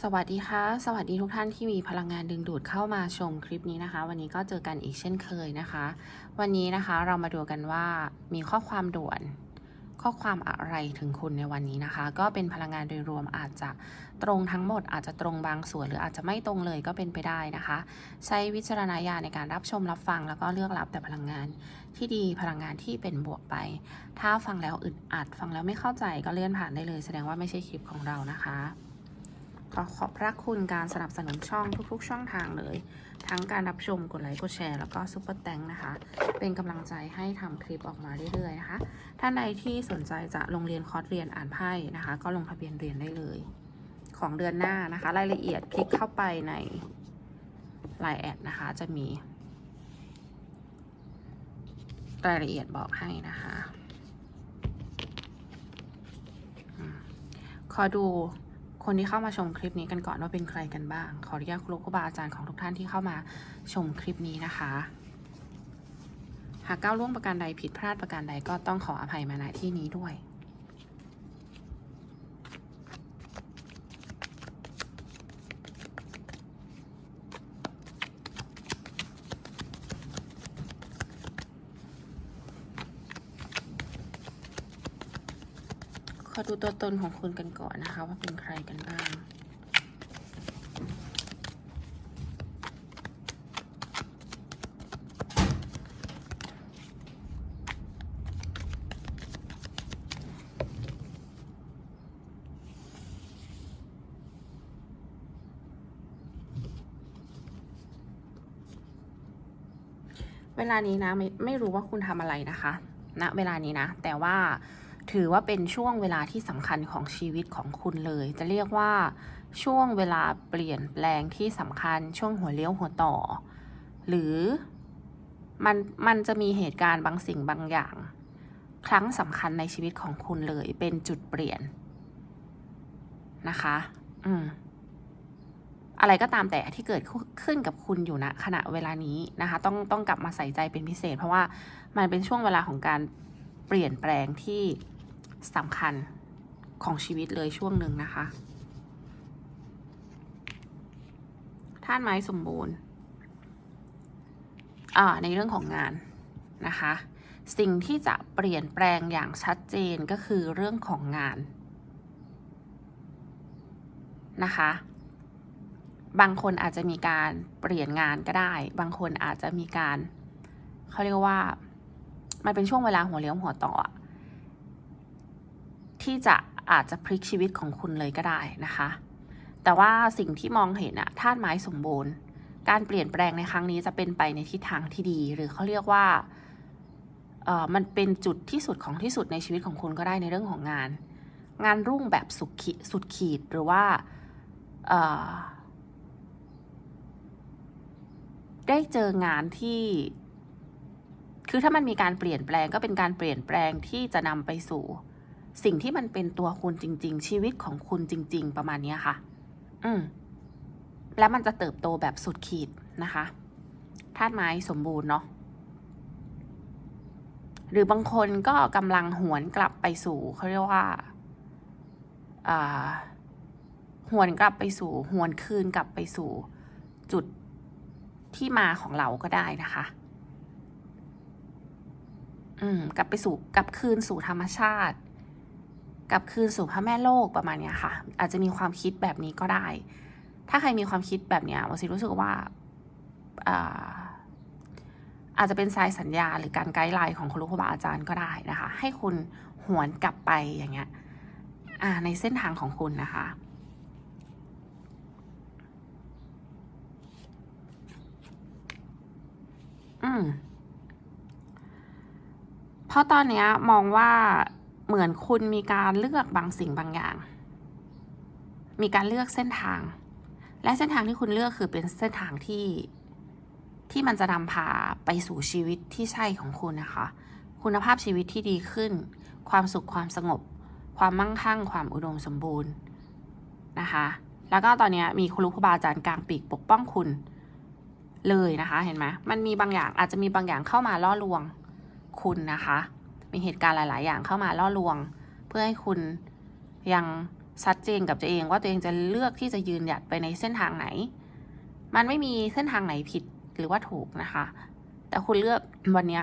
สวัสดีค่ะ สวัสดีทุกท่านที่มีพลังงานดึงดูดเข้ามาชมคลิปนี้นะคะ วันนี้ก็เจอกันอีกเช่นเคยนะคะ วันนี้นะคะเรามาดูกันว่ามีข้อความด่วน ข้อความอะไรถึงคุณในวันนี้นะคะ ก็เป็นพลังงานโดยรวมอาจจะตรงทั้งหมด อาจจะตรงบางส่วนหรืออาจจะไม่ตรงเลยก็เป็นไปได้นะคะ ใช้วิจารณญาณในการรับชมรับฟัง แล้วก็เลือกรับแต่พลังงานที่ดีพลังงานที่เป็นบวกไป ถ้าฟังแล้วอึดอัดฟังแล้วไม่เข้าใจก็เลื่อนผ่านได้เลย แสดงว่าไม่ใช่คลิปของเรานะคะ ขอขอบพระคุณการสนับสนุนช่องทุกๆ ช่องทางเลย ทั้งการรับชมกดไลค์กดแชร์แล้วก็ซุปเปอร์แตงนะคะ เป็นกำลังใจให้ทำคลิปออกมาเรื่อยๆนะคะ ท่านใดที่สนใจจะลงเรียนคอร์สเรียนอ่านไพ่นะคะ ก็ลงทะเบียนเรียนได้เลย ของเดือนหน้านะคะ รายละเอียดคลิกเข้าไปในไลน์แอดนะคะ จะมี รายละเอียดบอกให้นะคะขอดู คนที่เข้ามาชมคลิปนี้กันก่อนว่าเป็นใครกันบ้าง ขออนุญาตครูครูบาอาจารย์ของทุกท่านที่เข้ามาชมคลิปนี้นะคะ หากก้าวล่วงประการใดผิดพลาดประการใดก็ต้องขออภัยมาณที่นี้ด้วย ขอดูตัวตนของคุณกันก่อนนะคะ ว่าเป็นใครกันบ้างเวลานี้นะไม่ไม่รู้ว่าคุณทำอะไรนะคะณนะเวลานี้นะ แต่ว่า ถือว่าเป็นช่วงเวลาที่สำคัญของชีวิตของคุณเลย จะเรียกว่า ช่วงเวลาเปลี่ยนแปลงที่สำคัญช่วงหัวเลี้ยวหัวต่อ หรือมันมันจะมีเหตุการณ์บางสิ่งบางอย่าง ครั้งสำคัญในชีวิตของคุณเลย เป็นจุดเปลี่ยนนะคะ อืม อะไรก็ตามแต่ที่เกิดขึ้นกับคุณอยู่ณขณะเวลานี้นะคะ ต้องต้องกลับมาใส่ใจเป็นพิเศษ เพราะว่ามันเป็นช่วงเวลาของการเปลี่ยนแปลงที่ สำคัญของชีวิตเลยช่วงหนึ่งนะคะท่านไม้สมบูรณ์ในเรื่องของงานนะคะ สิ่งที่จะเปลี่ยนแปลงอย่างชัดเจนก็คือเรื่องของงานนะคะ บางคนอาจจะมีการเปลี่ยนงานก็ได้ บางคนอาจจะมีการเขาเรียกว่า มันเป็นช่วงเวลาหัวเลี้ยวหัวต่อ ที่จะอาจจะพลิกชีวิตของคุณเลยก็ได้นะคะ แต่ว่าสิ่งที่มองเห็นอะธาตุไม้สมบูรณ์ การเปลี่ยนแปลงในครั้งนี้จะเป็นไปในทิศทางที่ดี หรือเขาเรียกว่าเออมันเป็นจุดที่สุดของที่สุดในชีวิตของคุณก็ได้ในเรื่องของงาน งานรุ่งแบบสุดขีดสุดขีดหรือว่าเอ่อได้เจองานที่ คือถ้ามันมีการเปลี่ยนแปลงก็เป็นการเปลี่ยนแปลงที่จะนำไปสู่ สิ่งที่มันเป็นตัวคุณจริง ๆ ชีวิตของคุณจริง ๆ ประมาณนี้ค่ะ อืม แล้วมันจะเติบโตแบบสุดขีดนะคะธาตุไม้สมบูรณ์เนาะหรือบางคนก็กำลังหวนกลับไปสู่เขาเรียกว่าหวนกลับไปสู่หวนคืนกลับไปสู่จุดที่มาของเราก็ได้นะคะ อืม กลับไปสู่กลับคืนสู่ธรรมชาติ กลับคืนสู่พระแม่โลกประมาณเนี้ยค่ะ อาจจะมีความคิดแบบนี้ก็ได้ ถ้าใครมีความคิดแบบเนี้ยวสิรู้สึกว่าอาอาจจะเป็นสายสัญญาหรือการไกด์ไลน์ของครูครูบาอาจารย์ก็ได้นะคะ ให้คุณหวนกลับไปอย่างเงี้ยในเส้นทางของคุณนะคะอืมเพราะตอนเนี้ยมองว่า เหมือนคุณมีการเลือกบางสิ่งบางอย่าง มีการเลือกเส้นทาง และเส้นทางที่คุณเลือกคือเป็นเส้นทางที่ที่มันจะนำพาไปสู่ชีวิตที่ใช่ของคุณนะคะ คุณภาพชีวิตที่ดีขึ้น ความสุขความสงบ ความมั่งคั่ง ความอุดมสมบูรณ์นะคะ แล้วก็ตอนนี้มีครูครูบาอาจารย์กลางปีกปกป้องคุณเลยนะคะ เห็นไหมมันมีบางอย่างอาจจะมีบางอย่างเข้ามาล่อลวงคุณนะคะ มีเหตุการณ์หลาย ๆ อย่างเข้ามาล่อลวง เพื่อให้คุณยังชัดเจนกับตัวเองว่าตัวเองจะเลือกที่จะยืนหยัดไปในเส้นทางไหน มันไม่มีเส้นทางไหนผิดหรือว่าถูกนะคะ แต่คุณเลือกวันนี้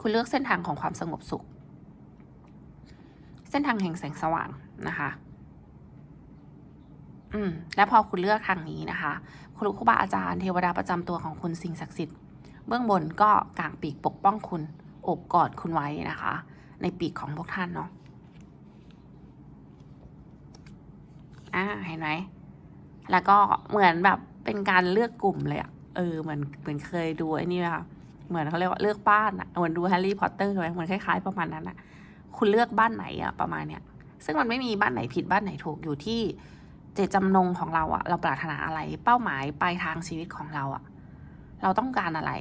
คุณเลือกเส้นทางของความสงบสุข เส้นทางแห่งแสงสว่างนะคะ อืม และพอคุณเลือกทางนี้นะคะครูครูบาอาจารย์เทวดาประจำตัวของคุณสิ่งศักดิ์สิทธิ์เบื้องบนก็กางปีกปกป้องคุณ อบกอดคุณไว้นะคะ ในปีกของพวกท่านเนาะอ่าเห็นไหมแล้วก็เหมือนแบบเป็นการเลือกกลุ่มเลยอะเออเหมือนเหมือนเคยดูไอ้นี่ไหมคะเหมือนเขาเรียกว่าเลือกบ้านอะเหมือนดูแฮร์รี่พอตเตอร์ไหมเหมือนคล้ายๆประมาณนั้นอะคุณเลือกบ้านไหนอะประมาณเนี้ยซึ่งมันไม่มีบ้านไหนผิดบ้านไหนถูกอยู่ที่เจตจำนงของเราอะเราปรารถนาอะไรเป้าหมายปลายทางชีวิตของเราอะเราต้องการอะไร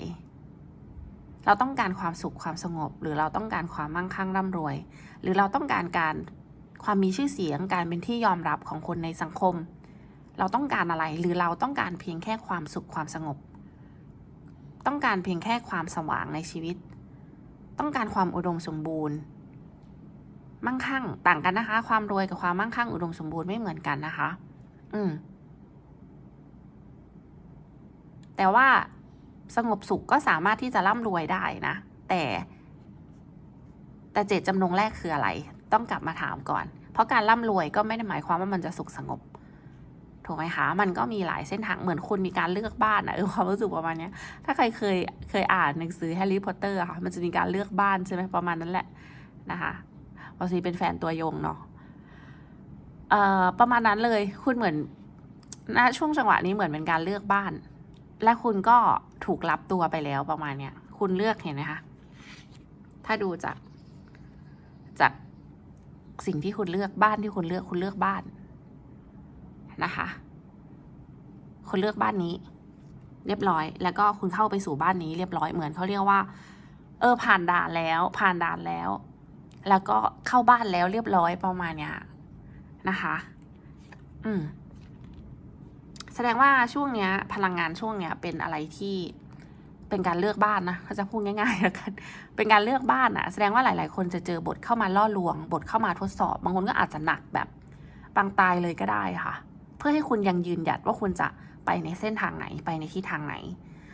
เราต้องการความสุขความสงบ หรือเราต้องการความมั่งคั่งร่ำรวย หรือเราต้องการการความมีชื่อเสียง การเป็นที่ยอมรับของคนในสังคม เราต้องการอะไรหรือเราต้องการเพียงแค่ความสุขความสงบ ต้องการเพียงแค่ความสว่างในชีวิต ต้องการความอุดมสมบูรณ์ มั่งคั่งต่างกันนะคะ ความรวยกับความมั่งคั่งอุดมสมบูรณ์ไม่เหมือนกันนะคะ อืมแต่ว่า สงบสุขก็สามารถที่จะร่ำรวยได้นะ แต่ แต่เจตจำนงแรกคืออะไร ต้องกลับมาถามก่อน เพราะการร่ำรวยก็ไม่ได้หมายความว่ามันจะสุขสงบถูกไหมคะ มันก็มีหลายเส้นทางเหมือนคุณมีการเลือกบ้านอะเออความรู้สึกประมาณนี้ถ้าใครเคยเคยอ่านหนังสือแฮร์รี่พอตเตอร์ค่ะมันจะมีการเลือกบ้านใช่ไหมประมาณนั้นแหละนะคะบางทีเป็นแฟนตัวยงเนาะเอ่อประมาณนั้นเลยคุณเหมือนณช่วงจังหวะนี้เหมือนเป็นการเลือกบ้าน และคุณก็ ถูกรับตัวไปแล้วประมาณเนี้ยคุณเลือกเห็นไหมคะถ้าดูจากจากสิ่งที่คุณเลือกบ้านที่คุณเลือกคุณเลือกบ้านนะคะคุณเลือกบ้านนี้ เรียบร้อย แล้วก็คุณเข้าไปสู่บ้านนี้เรียบร้อยเหมือนเขาเรียกว่า เออ ผ่านด่านแล้ว ผ่านด่านแล้ว แล้วก็เข้าบ้านแล้วเรียบร้อยประมาณเนี้ยนะคะ อืม แสดงว่าช่วงเนี้ย พลังงานช่วงเนี้ยเป็นอะไรที่เป็นการเลือกบ้านนะเขาจะพูดง่ายๆแล้วกัน เป็นการเลือกบ้านอะแสดงว่าหลาย ๆ คนจะเจอบทเข้ามาล่อลวง บทเข้ามาทดสอบ บางคนก็อาจจะหนักแบบปางตายเลยก็ได้ค่ะ เพื่อให้คุณยังยืนหยัดว่าคุณจะไปในเส้นทางไหนไปในที่ทางไหน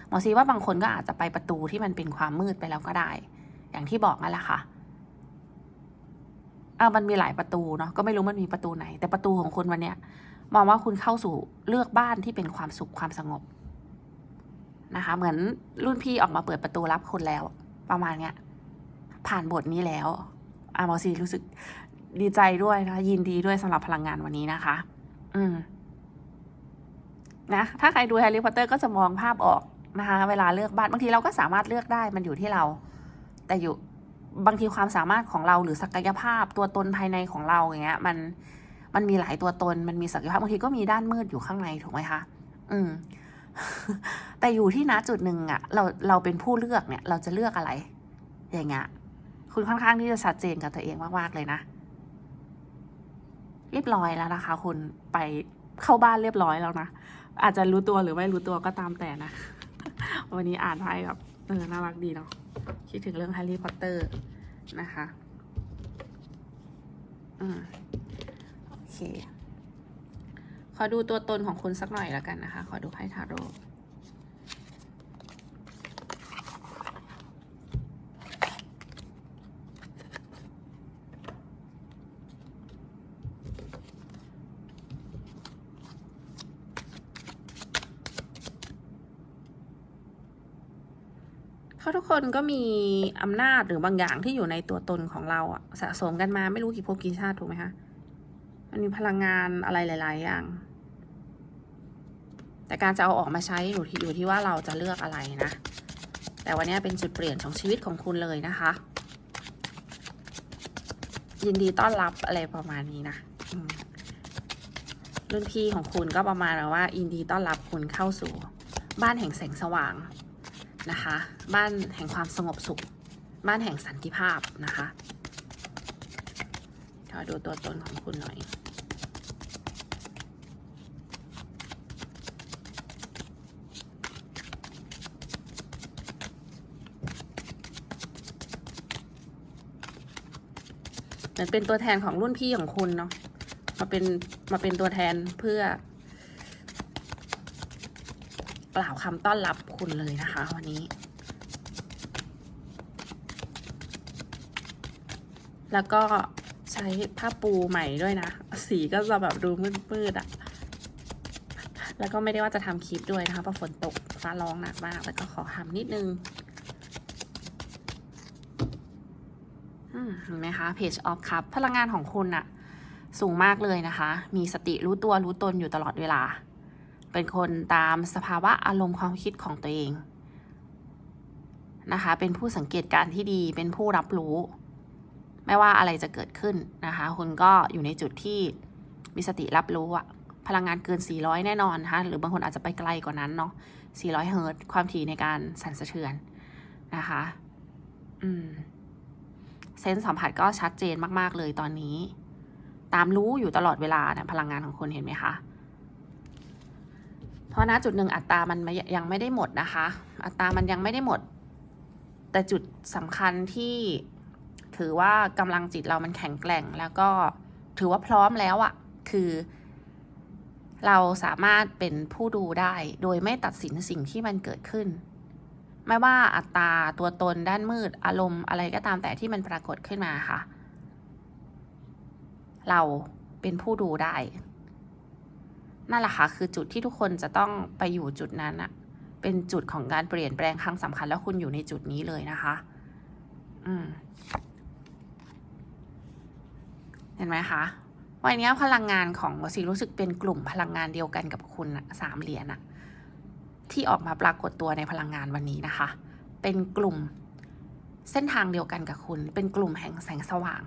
หมอซีว่าบางคนก็อาจจะไปประตูที่มันเป็นความมืดไปแล้วก็ได้ อย่างที่บอกนั่นแหละค่ะอ่ามันมีหลายประตูเนาะก็ไม่รู้มันมีประตูไหน แต่ประตูของคุณวันเนี้ย มองว่าคุณเข้าสู่เลือกบ้านที่เป็นความสุขความสงบนะคะ เหมือนรุ่นพี่ออกมาเปิดประตูรับคุณแล้ว ประมาณเนี้ย ผ่านบทนี้แล้วอามอซีรู้สึกดีใจด้วยนะคะยินดีด้วยสำหรับพลังงานวันนี้นะคะ อืม นะถ้าใครดูแฮร์รี่พอตเตอร์ก็จะมองภาพออกนะคะ เวลาเลือกบ้านบางทีเราก็สามารถเลือกได้มันอยู่ที่เรา แต่อยู่บางทีความสามารถของเราหรือศักยภาพตัวตนภายในของเราอย่างเงี้ย มัน มันมีหลายตัวตน มันมีศักยภาพบางทีก็มีด้านมืดอยู่ข้างในถูกไหมคะ อืม แต่อยู่ที่ณจุดหนึ่งอะเราเราเป็นผู้เลือกเนี่ย เราจะเลือกอะไร อย่างเงี้ยคุณค่อนข้างที่จะชัดเจนกับตัวเองมากๆเลยนะ เรียบร้อยแล้วนะคะ คุณไปเข้าบ้านเรียบร้อยแล้วนะอาจจะรู้ตัวหรือไม่รู้ตัวก็ตามแต่นะ วันนี้อ่านไพ่แบบเออน่ารักดีเนาะคิดถึงเรื่องแฮร์รี่พอตเตอร์นะคะ อืม เค ขอดูตัวตนของคุณสักหน่อยแล้วกันนะคะ ขอดูไพ่ทาโร่เขาทุกคนก็มีอำนาจหรือบางอย่างที่อยู่ในตัวตนของเราอะสะสมกันมาไม่รู้กี่ภพกี่ชาติถูกไหมคะ มันมีพลังงานอะไรหลาย ๆ อย่าง แต่การจะเอาออกมาใช้อยู่ที่อยู่ที่ว่าเราจะเลือกอะไรนะ แต่วันนี้เป็นจุดเปลี่ยนของชีวิตของคุณเลยนะคะ ยินดีต้อนรับอะไรประมาณนี้นะรุ่นพี่ของคุณก็ประมาณว่ายินดีต้อนรับคุณเข้าสู่บ้านแห่งแสงสว่างนะคะ บ้านแห่งความสงบสุข บ้านแห่งสันติภาพนะคะขอดูตัวตนของคุณหน่อย มือนเป็นตัวแทนของรุ่นพี่ของคุณเนาะมาเป็นมาเป็นตัวแทนเพื่อกล่าวคำต้อนรับคุณเลยนะคะ วันนี้ แล้วก็ใช้ผ้าปูใหม่ด้วยนะ สีก็จะแบบดูมืดๆอะ่ะ แล้วก็ไม่ได้ว่าจะทำคลิปด้วยนะคะเพราะฝนตกฟ้าร้องหนักมากแล้วก็ขอทำนิดนึง อืม เห็นไหมคะ Page of Cup พลังงานของคุณอะสูงมากเลยนะคะ มีสติรู้ตัวรู้ตนอยู่ตลอดเวลา เป็นคนตามสภาวะอารมณ์ความคิดของตัวเองนะคะ เป็นผู้สังเกตการณ์ที่ดี เป็นผู้รับรู้ ไม่ว่าอะไรจะเกิดขึ้นนะคะ คุณก็อยู่ในจุดที่มีสติรับรู้อะพลังงานเกิน 400 แน่นอนนะคะ หรือบางคนอาจจะไปไกลกว่านั้นเนาะ 400 เฮิร์ตซ์ความถี่ในการสั่นสะเทือนนะคะ อืม เซนส์สัมผัสก็ชัดเจนมากๆเลยตอนนี้ ตามรู้อยู่ตลอดเวลาเนี่ยพลังงานของคุณเห็นไหมคะเพราะณจุดหนึ่งอัตรามันยังไม่ได้หมดนะคะ อัตรามันยังไม่ได้หมด แต่จุดสำคัญที่ถือว่ากำลังจิตเรามันแข็งแกร่ง แล้วก็ถือว่าพร้อมแล้วอะคือ เราสามารถเป็นผู้ดูได้ โดยไม่ตัดสินสิ่งที่มันเกิดขึ้น ไม่ว่าอัตราตัวตนด้านมืดอารมณ์อะไรก็ตามแต่ที่มันปรากฏขึ้นมาค่ะ เราเป็นผู้ดูได้ นั่นแหละค่ะคือจุดที่ทุกคนจะต้องไปอยู่จุดนั้นอะเป็นจุดของการเปลี่ยนแปลงครั้งสำคัญแล้วคุณอยู่ในจุดนี้เลยนะคะ อืม เห็นไหมคะวันนี้พลังงานของวสีรู้สึกเป็นกลุ่มพลังงานเดียวกันกับคุณสามเหรียญอะ ที่ออกมาปรากฏตัวในพลังงานวันนี้นะคะ เป็นกลุ่มเส้นทางเดียวกันกับคุณ เป็นกลุ่มแห่งแสงสว่าง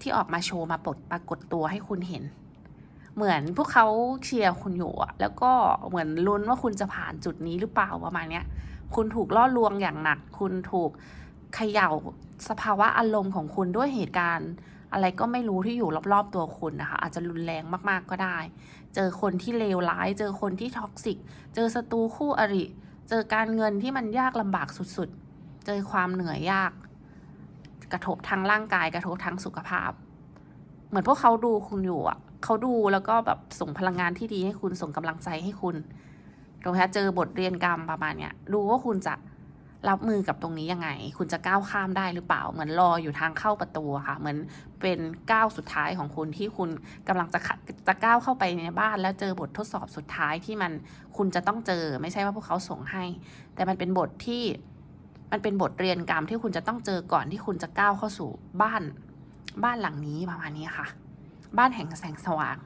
ที่ออกมาโชว์มาปลดปรากฏตัวให้คุณเห็น เหมือนพวกเขาเชียร์คุณอยู่อะแล้วก็เหมือนลุ้นว่าคุณจะผ่านจุดนี้หรือเปล่าประมาณเนี้ย คุณถูกล่อลวงอย่างหนัก คุณถูกเขย่าสภาวะอารมณ์ของคุณด้วยเหตุการณ์ อะไรก็ไม่รู้ที่อยู่รอบๆตัวคุณนะคะ อาจจะรุนแรงมากๆก็ได้ เจอคนที่เลวร้าย เจอคนที่ท็อกซิก เจอศัตรูคู่อริ เจอการเงินที่มันยากลำบากสุดๆ เจอความเหนื่อยยาก กระทบทางร่างกาย กระทบทางสุขภาพ เหมือนพวกเขาดูคุณอยู่อะเขาดูแล้วก็แบบส่งพลังงานที่ดีให้คุณส่งกำลังใจให้คุณตรงนี้เจอบทเรียนกรรมประมาณเนี้ยดูว่าคุณจะ รับมือกับตรงนี้ยังไง คุณจะก้าวข้ามได้หรือเปล่า เหมือนรออยู่ทางเข้าประตูค่ะ เหมือนเป็นก้าวสุดท้ายของคุณที่คุณกำลังจะจะก้าวเข้าไปในบ้าน แล้วเจอบททดสอบสุดท้ายที่มันคุณจะต้องเจอ ไม่ใช่ว่าพวกเขาส่งให้ แต่มันเป็นบทที่มันเป็นบทเรียนกรรมที่คุณจะต้องเจอก่อนที่คุณจะก้าวเข้าสู่บ้านบ้านหลังนี้ประมาณนี้ค่ะ บ้านแห่งแสงสว่าง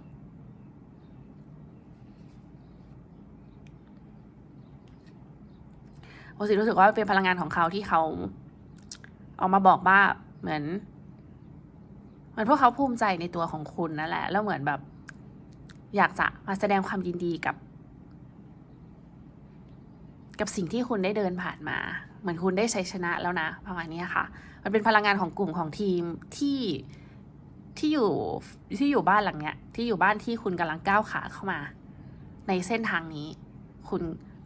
อสิรู้สึกว่าเป็นพลังงานของเขาที่เขาออกมาบอกว่าเหมือนเหมือนพวกเขาภูมิใจในตัวของคุณนั่นแหละ แล้วเหมือนแบบ อยากจะมาแสดงความยินดีกับ กับสิ่งที่คุณได้เดินผ่านมา เหมือนคุณได้ชัยชนะแล้วนะประมาณนี้ค่ะ มันเป็นพลังงานของกลุ่มของทีมที่ที่อยู่ที่อยู่บ้านหลังเนี้ย ที่อยู่บ้านที่คุณกำลังก้าวขาเข้ามา ในเส้นทางนี้ คุณ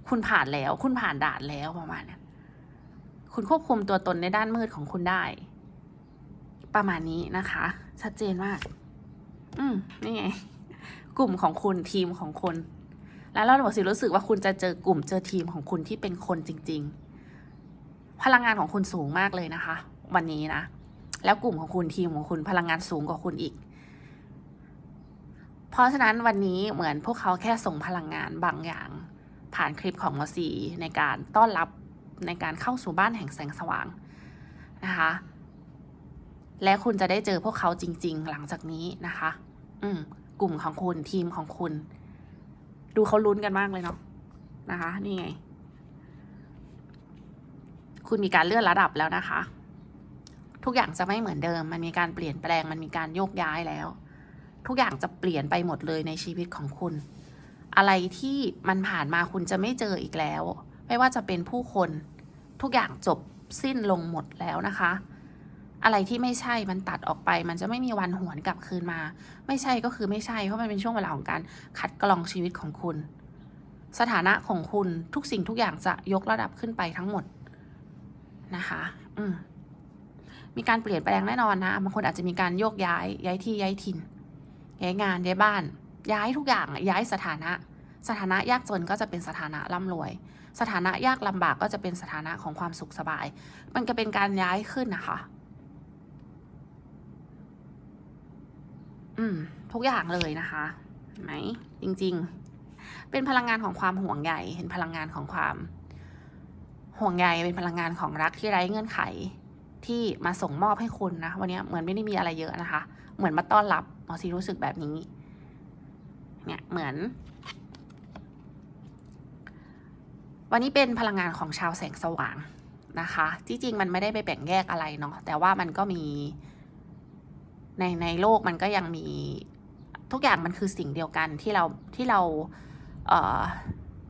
คุณผ่านแล้ว คุณผ่านด่านแล้วประมาณนี้คุณควบคุมตัวตนในด้านมืดของคุณได้ ประมาณนี้นะคะ ชัดเจนมาก อืมนี่ไง กลุ่มของคุณทีมของคุณแล้วเราบอกสิรู้สึกว่าคุณจะเจอกลุ่มเจอทีมของคุณที่เป็นคนจริง ๆ พลังงานของคุณสูงมากเลยนะคะ วันนี้นะ แล้วกลุ่มของคุณทีมของคุณพลังงานสูงกว่าคุณอีก เพราะฉะนั้นวันนี้เหมือนพวกเขาแค่ส่งพลังงานบางอย่าง ผ่านคลิปของมอสีในการต้อนรับในการเข้าสู่บ้านแห่งแสงสว่างนะคะ และคุณจะได้เจอพวกเขาจริง ๆ หลังจากนี้นะคะ อืมกลุ่มของคุณทีมของคุณ ดูเขาลุ้นกันมากเลยเนาะนะคะ นี่ไง คุณมีการเลื่อนระดับแล้วนะคะ ทุกอย่างจะไม่เหมือนเดิม มันมีการเปลี่ยนแปลง มันมีการโยกย้ายแล้ว ทุกอย่างจะเปลี่ยนไปหมดเลยในชีวิตของคุณ อะไรที่มันผ่านมาคุณจะไม่เจออีกแล้ว ไม่ว่าจะเป็นผู้คนทุกอย่างจบสิ้นลงหมดแล้วนะคะ อะไรที่ไม่ใช่มันตัดออกไป มันจะไม่มีวันหวนกลับคืนมา ไม่ใช่ก็คือไม่ใช่ เพราะมันเป็นช่วงเวลาของการคัดกรองชีวิตของคุณ สถานะของคุณทุกสิ่งทุกอย่างจะยกระดับขึ้นไปทั้งหมดนะคะ อืมมีการเปลี่ยนแปลงแน่นอนนะบางคนอาจจะมีการโยกย้ายย้ายที่ย้ายถิ่นย้ายงานย้ายบ้าน ย้ายทุกอย่างย้ายสถานะ สถานะยากจนก็จะเป็นสถานะร่ำรวย สถานะยากลำบากก็จะเป็นสถานะของความสุขสบาย มันก็เป็นการย้ายขึ้นนะคะ อืม ทุกอย่างเลยนะคะเห็นไหมจริง ๆ เป็นพลังงานของความห่วงใยเห็นพลังงานของความ ห่วงใยเป็นพลังงานของรักที่ไร้เงื่อนไขที่มาส่งมอบให้คุณนะ วันนี้เหมือนไม่ได้มีอะไรเยอะนะคะ เหมือนมาต้อนรับหมอซีรู้สึกแบบนี้ เนี่ยเหมือน วันนี้เป็นพลังงานของชาวแสงสว่างนะคะที่จริงมันไม่ได้ไปแบ่งแยกอะไรเนาะแต่ว่ามันก็มีในในโลกมันก็ยังมีทุกอย่างมันคือสิ่งเดียวกันที่เราที่เราเ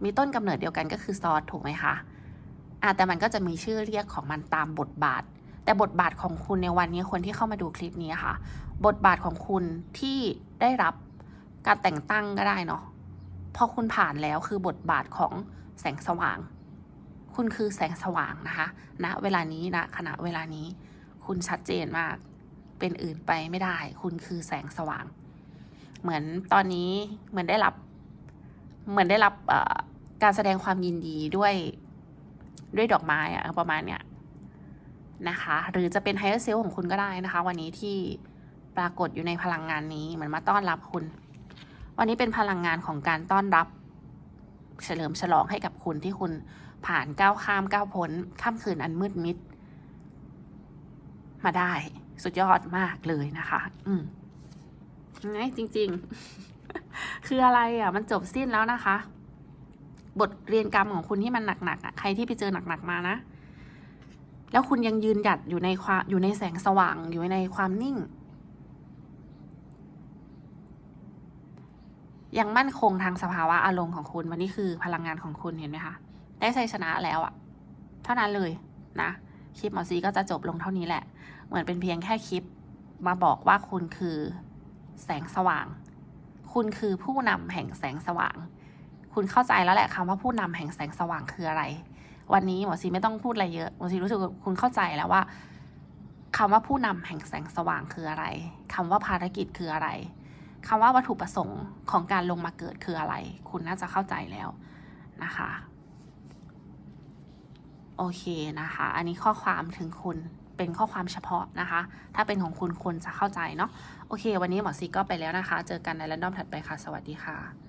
มีต้นกำเนิดเดียวกันก็คือซอสถูกไหมคะอะแต่มันก็จะมีชื่อเรียกของมันตามบทบาท แต่บทบาทของคุณในวันนี้คนที่เข้ามาดูคลิปนี้ค่ะ บทบาทของคุณที่ได้รับ การแต่งตั้งก็ได้เนาะพอคุณผ่านแล้วคือบทบาทของแสงสว่าง คุณคือแสงสว่างนะคะณนะเวลานี้นะขณะเวลานี้ คุณชัดเจนมาก เป็นอื่นไปไม่ได้ คุณคือแสงสว่าง เหมือนตอนนี้เหมือนได้รับ เหมือนได้รับการแสดงความยินดีด้วยด้วยดอกไม้อะประมาณเนี้ยนะคะ หรือจะเป็นไฮเออร์เซลของคุณก็ได้นะคะ วันนี้ที่ปรากฏอยู่ในพลังงานนี้เหมือนมาต้อนรับคุณ วันนี้เป็นพลังงานของการต้อนรับ เฉลิมฉลองให้กับคุณที่คุณผ่านก้าวข้ามก้าวพ้นข้ามคืนอันมืดมิด มาได้สุดยอดมากเลยนะคะ อืมไงจริง ๆ คืออะไรอะ มันจบสิ้นแล้วนะคะ บทเรียนกรรมของคุณที่มันหนักๆอะใครที่ไปเจอหนักๆมานะ แล้วคุณยังยืนหยัดอยู่ในความอยู่ในแสงสว่างอยู่ในความนิ่ง ยังมั่นคงทางสภาวะอารมณ์ของคุณวันนี้คือพลังงานของคุณเห็นไหมคะ ได้ชัยชนะแล้วอะเท่านั้นเลยนะคลิปหมอซีก็จะจบลงเท่านี้แหละ เหมือนเป็นเพียงแค่คลิปมาบอกว่าคุณคือแสงสว่าง คุณคือผู้นำแห่งแสงสว่าง คุณเข้าใจแล้วแหละคำว่าผู้นำแห่งแสงสว่างคืออะไร วันนี้หมอซีไม่ต้องพูดอะไรเยอะหมอซีรู้สึกว่าคุณเข้าใจแล้วว่าคำว่าผู้นำแห่งแสงสว่างคืออะไรคำว่าภารกิจคืออะไร คำว่าวัตถุประสงค์ของการลงมาเกิดคืออะไร คุณน่าจะเข้าใจแล้วนะคะ โอเคนะคะ อันนี้ข้อความถึงคุณเป็นข้อความเฉพาะนะคะ ถ้าเป็นของคุณคุณจะเข้าใจเนาะ โอเค วันนี้หมอซีก็ไปแล้วนะคะ เจอกันในแรนดอมถัดไปค่ะ สวัสดีค่ะ